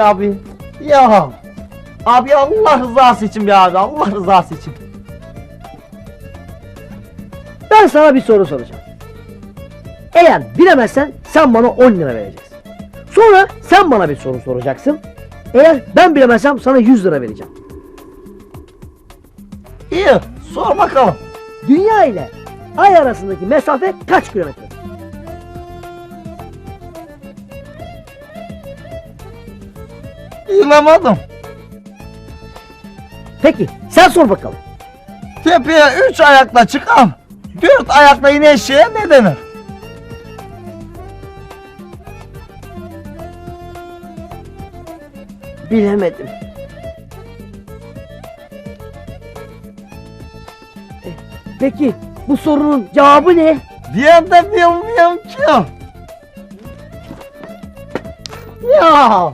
abi. Ya. Abi Allah rızası için bir abi. Allah rızası için. Ben sana bir soru soracağım. Eğer bilemezsen sen bana 10 lira vereceksin. Sonra sen bana bir soru soracaksın. Eğer ben bilemezsem sana 100 lira vereceğim. İyi. Sor bakalım. Dünya ile ay arasındaki mesafe kaç kilometre? Bilemedim. Peki sen sor bakalım. Tepeye üç ayakla çıkan dört ayakla inen şeye ne denir? Bilemedim. E, Peki bu sorunun cevabı ne? Diyen de bilmiyorum ki. Ya.